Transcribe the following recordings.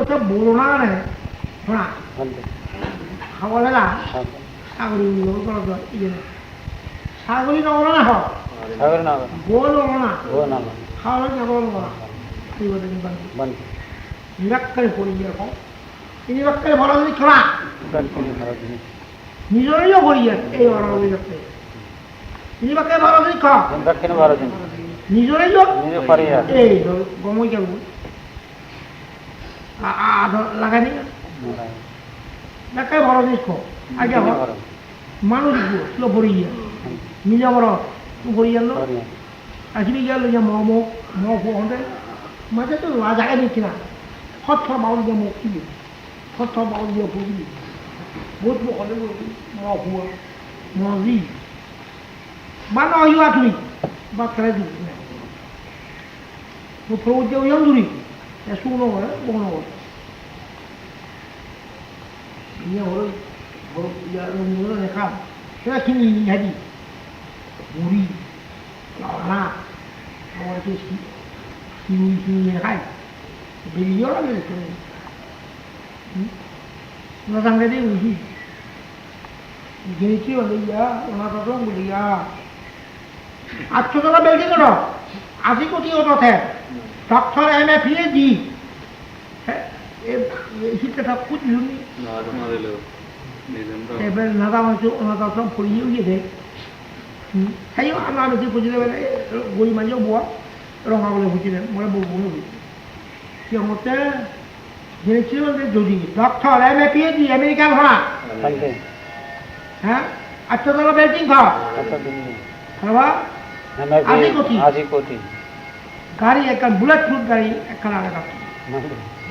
বলছে বলো না রে শোনা বলতে খাবলে না ছাগলি করো তো ইয়ে না হোক সাগর না না এই বন্ধ নিরাক্কারে পড়ি এরকম এই নিরাক্কারে বলা যদি খোলা কন্টিনিউ করা এই নিরাক্কারে নিরাক্কারে যদি দক্ষিণ ভারত আর এই গমই যাব লাগানি দেখায় বড় জিনিস আগে মানুষ ছিল বড়িয়া। নিজে বড় বড়িয়া লো আসবি গেল যে মোমো মো হতে মাঝে তো জায়গা দিচ্ছি না সত্য বাউল দিয়ে মুখ দিবি সত্য বাউল দিয়ে দিবি বহুত হলে মহুয়া মজি বা নহিবা তুমি বা খেলা দিবি। না প্রভু যে শুকনো করে বগ্ন করে নিয়ে হলো দেখাম সেটা কিনি নিহাতি মুড়ি নানা আমাকে চিনি চিনি দেখাই বেরিয়েও লাগে ওনার সঙ্গে দিয়ে গেছি হলে ইয়া ওনার কথা বলি ইয়া আটশো টাকা বেরিয়ে গেল আজি কোটি ওটা doctor M A P A যদি ডক্টর এম এ পি এজি আমেরিকা ভাড়া। হ্যাঁ আচ্ছা তাহলে বেটিং খাওয়া আশি কোটি গাড়ি একটা বুলেট প্রুফ গাড়ি একখানা আলাদা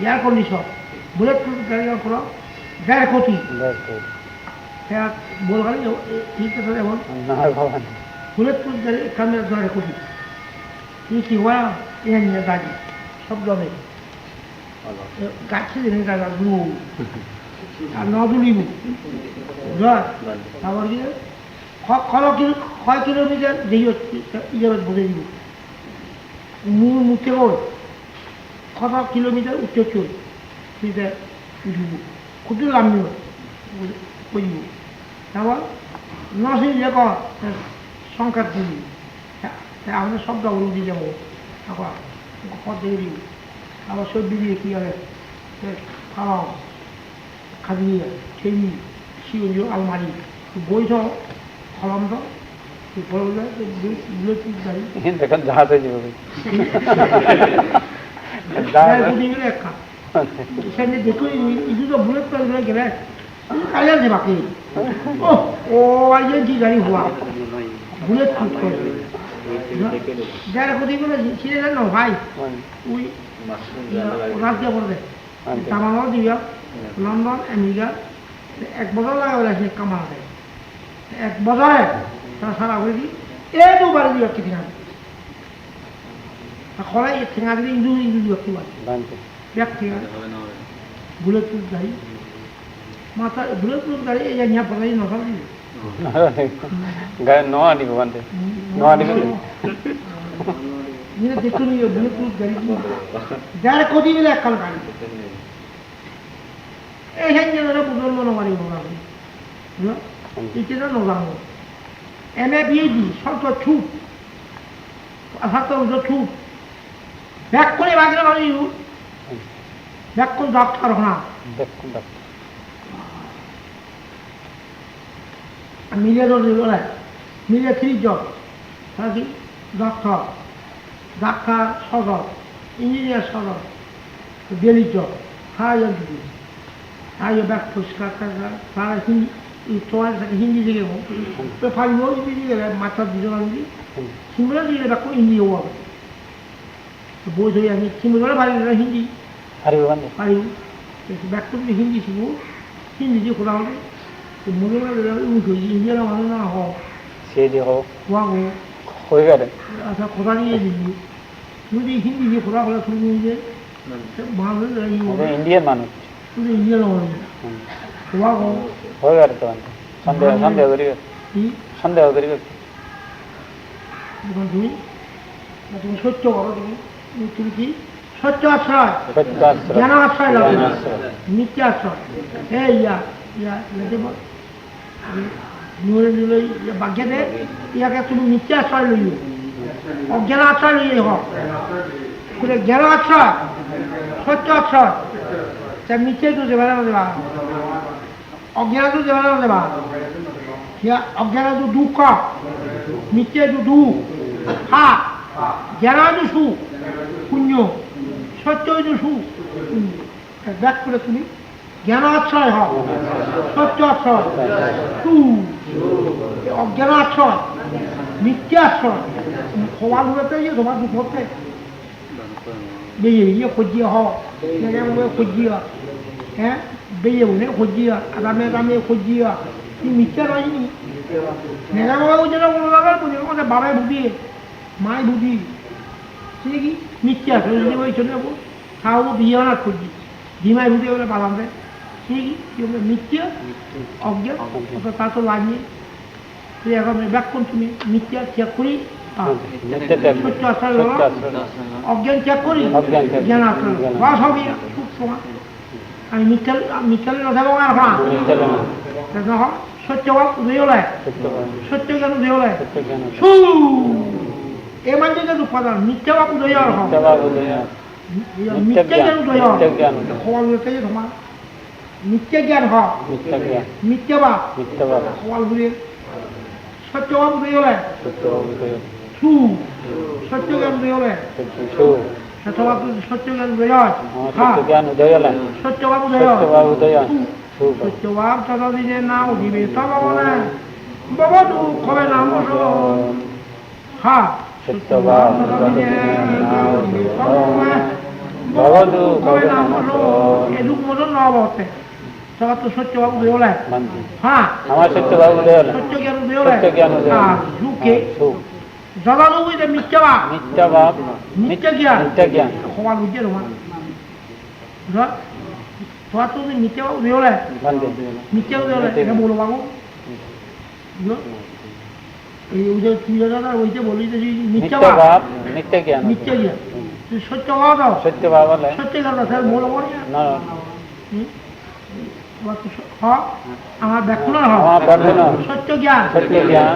এয়ার কন্ডিশন বুলেট প্রুফ গাড়ি করো দেড় কোটি বল। গাড়ি বুলেট প্রুফ দেড় কোটি এই কি হওয়া এখানে নিয়ে দাঁড়িয়ে গাছে দিনে আর ন দুলিব তারপর কি? কিলোমিটার দেখি ইয়ে বুঝে দিব। মূল মুখে গৈ কত কিলোমিটার উত্তর চল সেটা উঠিব কত লাম্বি কৰিব তারপর নসিং যে কর সংখ্যা দিবি আমাদের সব ডবল দিয়ে যাব। তারপর কত দিব আবার সবজি দিয়ে কী হবে? খাওয়াও খাবি চেনি শিওলি আলমারি। বই তো কলম তো বুলেট গাড়ি দেখুন জাহাজে যাবে বুঝিগুলো একা সেখানে দেখো ইদু তো বুলেট করে ধরে গেলে কাজে আছে বাকি ও ও আইয়ে কি গাড়ি হওয়া বুলেট ফুট করে যারা কোথায় বলে ছিঁড়ে দেন না ভাই ওই ওনার দিয়ে বলবে কামানো দিবা লন্ডন আমেরিকা এক বছর লাগা বলে সে কামানো দেয় এক বছরে তারা সারা করে দিই এই ঠিকানা খলাই ঠেঙা দিলে ইন্দু ইন্দু ব্যাগ গাড়ি মাথা বুলেট প্রুফ গাড়ি এই যে নিয়া পড়াই নসাল দিবে গায়ে নোয়া নিব বানতে নোয়া নিব নিয়ে দেখুন বুলেট প্রুফ গাড়ি যার কদি মিলে এককাল গাড়ি এই হেন বুঝল মনে মারি নোরা এটা নোরানো এম এ বিএডি সব ছুট আসার ছুট ব্যাক করে বাগিয়ে বাড়ি ব্যাক করে ডাক্তার হনা। দেখুন ডাক্তার। মিলে রোড বলে মিলে থ্রি জব। কি? ডাক্তার। ডাক্তার সদর ইঞ্জিনিয়ার সদর ডেলি জব। দিদি হাজার ব্যাগ পরিষ্কার তারা হিন্দি তোমার হিন্দি থেকে ফাইভ হিন্দি গেলে মাথা দুজন আমি সিমলা দিয়ে ব্যাগ হিন্দি হওয়া বই ধরে আমি সিমলা বাড়ি হিন্দি করলে হিন্দি শিখব হিন্দি দিয়ে খোলা হলে মনে হয় উঠে ইন্ডিয়ার মানুষ না হোক সে যে হোক ওয়াগো হয়ে গেলে আচ্ছা খোদা নিয়ে দিবি যদি হিন্দি দিয়ে খোদা খোলা শুনে নিয়ে যে মানুষ ইন্ডিয়ান মানুষ শুধু ইন্ডিয়ার মানুষ তো সন্দেহ সন্দেহ করিবে কি সন্দেহ করিবে তুমি তুমি সত্য করো তুমি তুমি কি সত্য আশ্রয় জ্ঞান আশ্রয় আশ্রয় ইয়া ইয়া ইয়াতে বাক্যে দে ইয়াকে তুমি মিথ্যা আশ্রয় লইও অজ্ঞান আশ্রয় লইয়ে হোক জ্ঞান আশ্রয় সত্য আশ্রয় তা না দেবা দেবা না দেবা সিয়া অজ্ঞানটো দুঃখ মিথ্যেটো দুখ। হা। জ্ঞানটো সুখ শূন্য। সত্যইটো সুখ শূন্য ব্যাক করে তুমি। জ্ঞান আশ্রয় হও সত্য আশ্রয় তু অজ্ঞান আশ্রয় মিথ্যা আশ্রয় সবার ঘুরতে গিয়ে তোমার bây giờ như khôi chia nên em mới khôi chia hả bây giờ nếu khôi chia à đam mê đam mê khôi chia thì mình chết rồi nhỉ nên em mới khôi chia đâu có cái cũng có cái bà mẹ bụng đi mai bụng đi thế কি মিথ্যা যদি ওই চলে যাব খাওয়াবো বিয়ে না খুঁজি ডিমাই বুঝে বলে পালাম রে সে কি বলে মিথ্যা অজ্ঞান তা তো লাগনি তুই এখন ব্যাক তুমি মিথ্যা চেক করি অজ্ঞান চেক করি জ্ঞান। আসলে বাস হবে খুব সময় নথাকো আর হা নিত্য নহয়। সত্যবাদ উদয় ওলায় সত্যবাদ সত্য জ্ঞান উদয় ওলায় সত্য সু এই মানে যে উপাদান মিথ্যা জ্ঞান উদয় হও মিথ্যা জ্ঞান। সবাল বলতে যে তোমার মিথ্যা জ্ঞান হও মিথ্যা সত্যবাদ উদয় সু সত্য জ্ঞান উদয় সত্য সু সত্য জ্ঞান উদয় হয় হ্যাঁ সত্য জ্ঞান উদয় হলেন উদয় হয় উদয় ততদিনে তবনে কবে নাম হা সত্যবাদ ততদিনে তবনে কবে নাম এদুক মতন তো হ্যাঁ। আমার উদয় হলেন সত্য জ্ঞান উদয় সত্য জ্ঞান হ্যাঁ যুগে সু জলালু মিথ্যাবাদ। মিথ্যা জ্ঞান। মিথ্যা জ্ঞান। সমান এটা বলো বাবু। এই তুই দাদা ওইটা বলি যে মিথ্যাবাদ। মিথ্যা জ্ঞান। মিথ্যা জ্ঞান। তুই সত্য হওয়া দাও। হলে সত্য কথা স্যার না। আমার ব্যাকুলন হও সত্য জ্ঞান। সত্য জ্ঞান।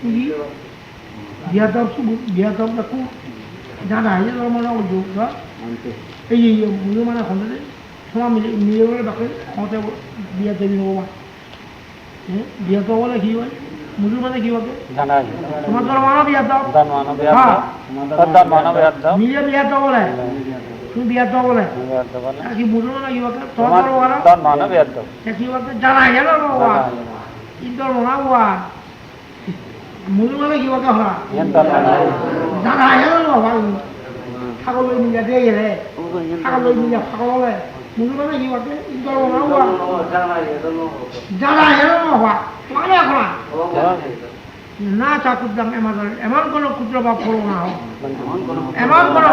Quindi dietro al sugo, dietro al cu, già dai, lo mano ho giù, va? E io, io mano con te, sono mille, mille ore da qui, ho te dietro di nuovo. Dietro vuole chi vuole? মুজুর মানে কি হবে তোমার ধর মানো বিয়ার দাও হ্যাঁ দান মানো বিয়ার দাও মিলে বিয়ার দাও বলে তুমি বিয়ার দাও বলে আর কি মুজুর মানে কি হবে তোমার ধর মানো দান মানো বিয়ার দাও কি হবে জানা গেল বাবা কিন্তু না বাবা ইন্দর গেল বাবা মানে এখন না চাকুদাম এমন এমন কোনো ক্ষুদ্র বা করো না। হোক এমন কোনো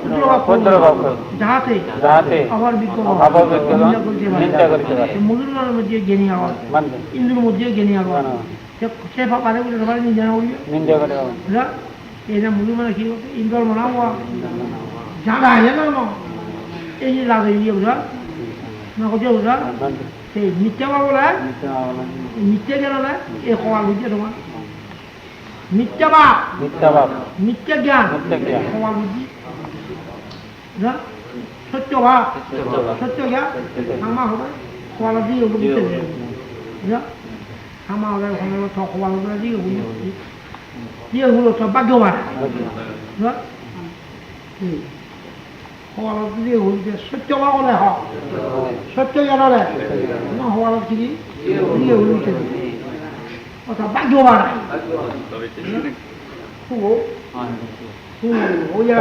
ক্ষুদ্র বা ক্ষুদ্র বা করো। যাহাতে যাহাতে আবার বিজ্ঞান অপবিজ্ঞান নিন্দা করিতে পারে। মুসলমানের মধ্যে জ্ঞানী আবার হিন্দুর মধ্যে জ্ঞানী আবার জানো। সে পারে বলে সবাই নিয়ে জানা বলি। নিন্দা করে হবে। বুঝলা এটা মুসলমানের কি বলতে? ইন্দর মনা হওয়া জানা আছে না না। এই যে লাগে ইয়ে বুঝলা না কোথায় বুঝলা মানবে সেই মিথ্যা বা বলে। মিথ্যা কেন না 사망을 하고 하는 것더 고마운 거지. 우리 지역으로서 빠져와라. 뭐? 응. 호화롭지, 우리 설정하고 내하. 설정해라래. 뭐 호화롭지? 이게 우리 때. 어서 빠져와라. 후고. 후고. 오야.